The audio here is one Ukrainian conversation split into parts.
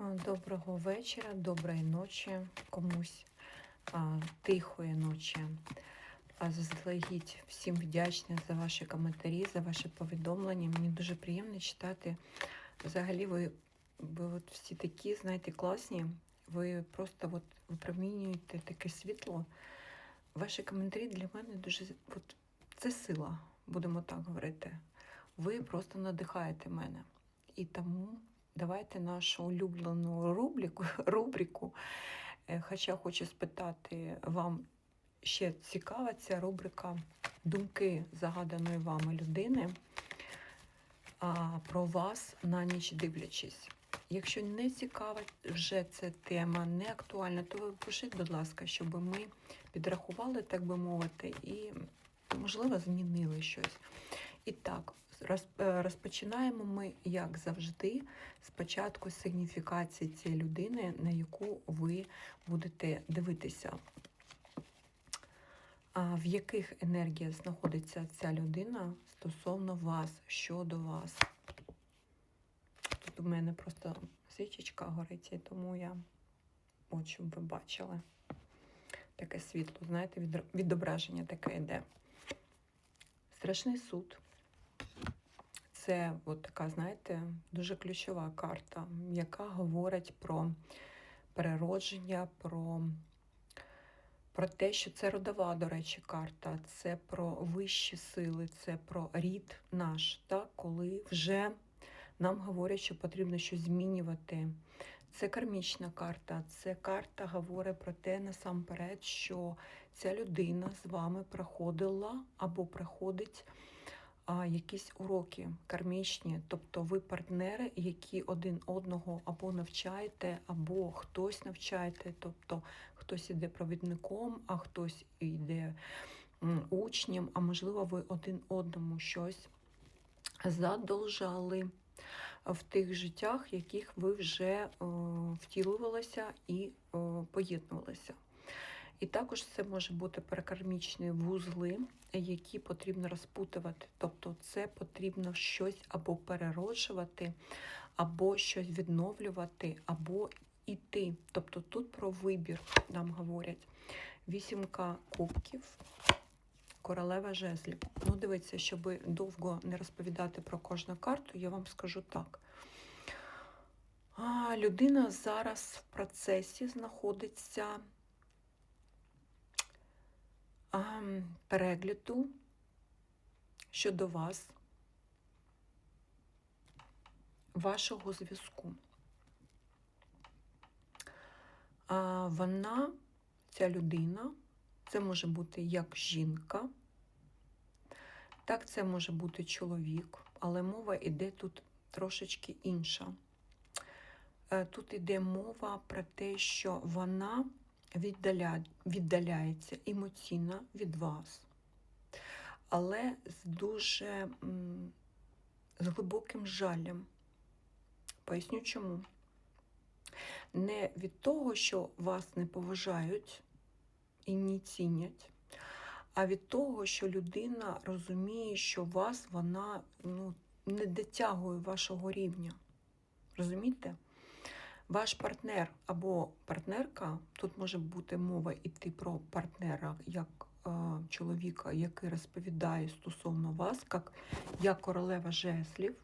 Доброго вечора, доброї ночі комусь, а, тихої ночі. А заздалегідь всім вдячна за ваші коментарі, за ваші повідомлення. Мені дуже приємно читати. Взагалі, ви, ви от всі такі, знаєте, класні. Ви просто от випромінюєте таке світло. Ваші коментарі для мене дуже от, це сила, будемо так говорити. Ви просто надихаєте мене. І тому давайте нашу улюблену рубрику, рубрику. Е, Хоча хочу спитати, вам ще цікава ця рубрика думки загаданої вами людини про вас на ніч дивлячись. Якщо не цікава вже ця тема, не актуальна, то пишіть, будь ласка, щоб ми підрахували, так би мовити, і, можливо, змінили щось. І так, розпочинаємо ми, як завжди, спочатку сигніфікації цієї людини, на яку ви будете дивитися. В яких енергіях знаходиться ця людина стосовно вас, щодо вас. Тут у мене просто свічечка горить, і тому я, от щоб ви бачили, таке світло, знаєте, відображення таке йде. Страшний суд. Це от така, знаєте, дуже ключова карта, яка говорить про переродження, про, про те, що це родова, до речі, карта, це про вищі сили, це про рід наш, так, коли вже нам говорять, що потрібно щось змінювати. Це кармічна карта, це карта говорить про те насамперед, що ця людина з вами проходила або проходить а, якісь уроки кармічні, тобто ви партнери, які один одного або навчаєте, або хтось навчаєте, тобто хтось іде провідником, а хтось йде м, учнем, а можливо, ви один одному щось задолжали в тих життях, яких ви вже е, втілювалися і е, поєднувалися. І також це може бути перекармічні вузли, які потрібно розпутувати. Тобто це потрібно щось або перероджувати, або щось відновлювати, або іти. Тобто тут про вибір нам говорять. Вісімка кубків, королева жезлів. Ну, дивіться, щоб довго не розповідати про кожну карту, я вам скажу так. А, людина зараз в процесі знаходиться перегляду щодо вас, вашого зв'язку. Вона, ця людина, це може бути як жінка, так, це може бути чоловік, але мова йде тут трошечки інша. Е, Тут йде мова про те, що вона віддаля... віддаляється емоційно від вас, але з дуже з глибоким жалем. Поясню чому. Не від того, що вас не поважають і не цінять, а від того, що людина розуміє, що вас вона ну, не дотягує вашого рівня. Розумієте? Ваш партнер або партнерка, тут може бути мова йти про партнера як е, чоловіка, який розповідає стосовно вас, як, як королева жеслів.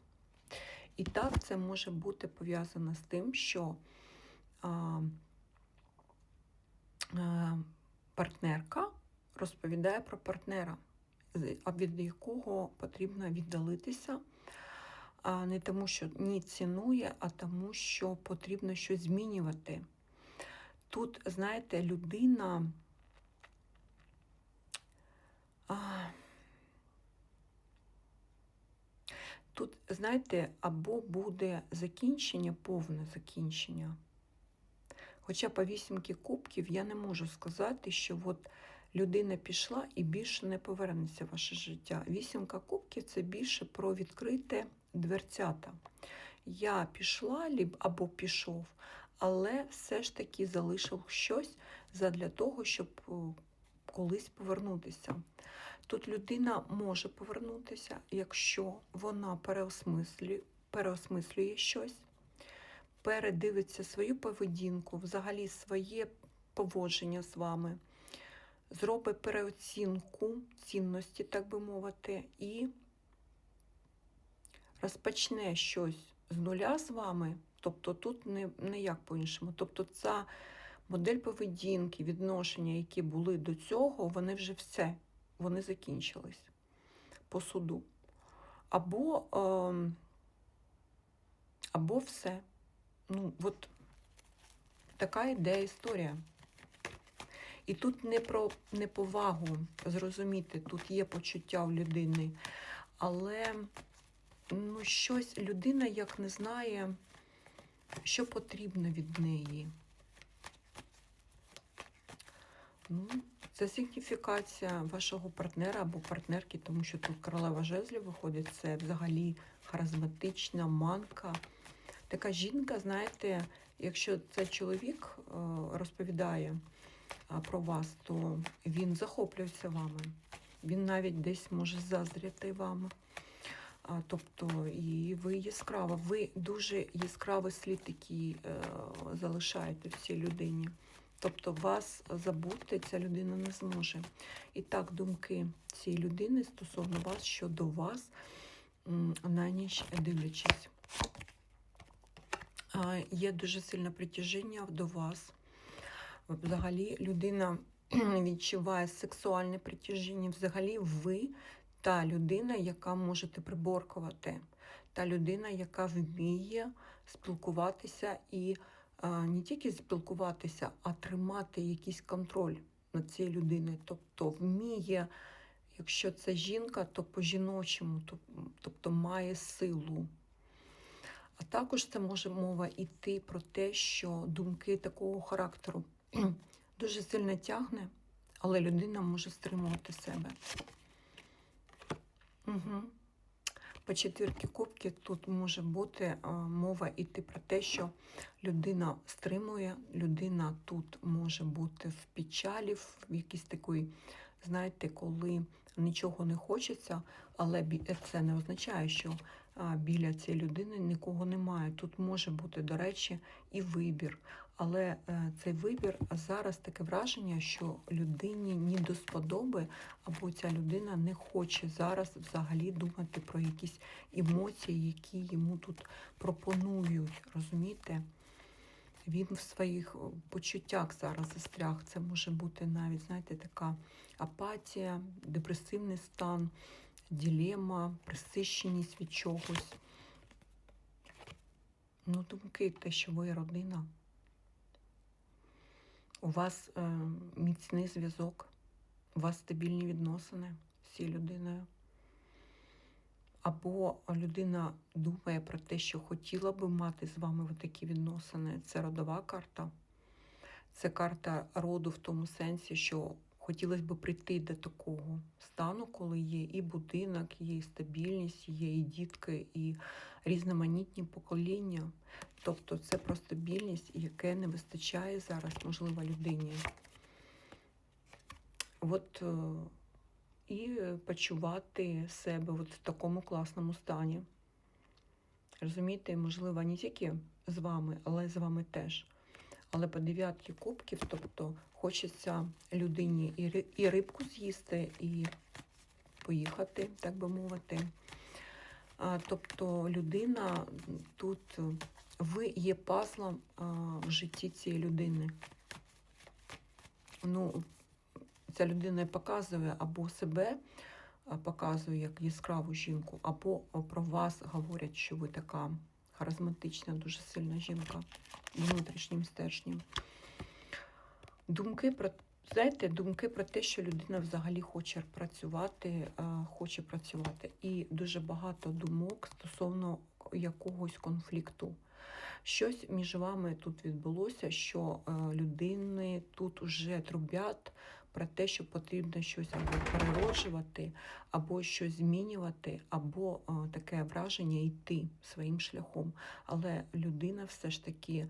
І так це може бути пов'язано з тим, що а, а, партнерка розповідає про партнера, від якого потрібно віддалитися. А не тому, що ні цінує, а тому, що потрібно щось змінювати. Тут, знаєте, людина. А, тут, знаєте, або буде закінчення, повне закінчення. Хоча по вісімки кубків я не можу сказати, що от людина пішла і більше не повернеться в ваше життя. Вісімка кубків це більше про відкрите дверцята. Я пішла або пішов, але все ж таки залишив щось задля того, щоб колись повернутися. Тут людина може повернутися, якщо вона переосмислює, переосмислює щось, передивиться свою поведінку, взагалі своє поводження з вами, зробить переоцінку цінності, так би мовити, і розпочне щось з нуля з вами. Тобто тут не, не як по-іншому. Тобто ця модель поведінки, відношення, які були до цього, вони вже все, вони закінчились по суду. Або, е, або все. Ну, от така ідея історія. І тут не про неповагу зрозуміти, тут є почуття в людини, але ну, щось людина як не знає, що потрібно від неї. Ну, це сигніфікація вашого партнера або партнерки, тому що тут королева жезлів виходить, це взагалі харизматична манка. Така жінка, знаєте, якщо це чоловік е, розповідає про вас, то він захоплюється вами. Він навіть десь може заздряти вами. А, тобто, і ви яскрава, ви дуже яскравий слід такий е, залишаєте в цій людині. Тобто вас забути ця людина не зможе. І так, думки цієї людини стосовно вас щодо вас на ніч дивлячись. Є дуже сильне притяжіння до вас. Взагалі людина відчуває сексуальне притяжіння. Взагалі ви та людина, яка можете приборкувати, та людина, яка вміє спілкуватися і не тільки спілкуватися, а тримати якийсь контроль над цією людиною. Тобто вміє, якщо це жінка, то по-жіночому, тобто має силу. А також це може мова йти про те, що думки такого характеру дуже сильно тягне, але людина може стримувати себе. Угу. По четвірки кубки тут може бути мова йти про те, що людина стримує, людина тут може бути в печалі, в якійсь такої, знаєте, коли нічого не хочеться, але це не означає, що біля цієї людини нікого немає. Тут може бути, до речі, і вибір. Але е, цей вибір зараз таке враження, що людині ні до сподоби, або ця людина не хоче зараз взагалі думати про якісь емоції, які йому тут пропонують. Розумієте? Він в своїх почуттях зараз застряг. Це може бути навіть, знаєте, така апатія, депресивний стан, ділема, присищеність від чогось. Ну, думки, те, що ви родина. У вас е, міцний зв'язок, у вас стабільні відносини з цією людиною. Або людина думає про те, що хотіла би мати з вами такі відносини. Це родова карта. Це карта роду в тому сенсі, що хотілося б прийти до такого стану, коли є і будинок, є і стабільність, є і дітки, і різноманітні покоління. Тобто це про стабільність, яке не вистачає зараз, можливо, людині. От е, і почувати себе от в такому класному стані. Розумієте, можливо, не тільки з вами, але з вами теж. Але по дев'ятки кубків, тобто хочеться людині і рибку з'їсти, і поїхати, так би мовити. Тобто людина тут, ви є пазлом в житті цієї людини. Ну, ця людина показує або себе показує як яскраву жінку, або про вас говорять, що ви така харизматична, дуже сильна жінка внутрішнім стержнем. Думки про знаєте, думки про те, що людина взагалі хоче працювати, хоче працювати. І дуже багато думок стосовно якогось конфлікту. Щось між вами тут відбулося, що е, людини тут уже трубять про те, що потрібно щось або перероджувати, або щось змінювати, або е, таке враження йти своїм шляхом. Але людина все ж таки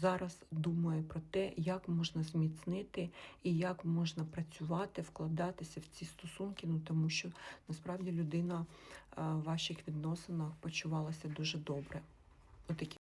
зараз думає про те, як можна зміцнити і як можна працювати, вкладатися в ці стосунки, ну тому що насправді людина в ваших відносинах почувалася дуже добре. Отакі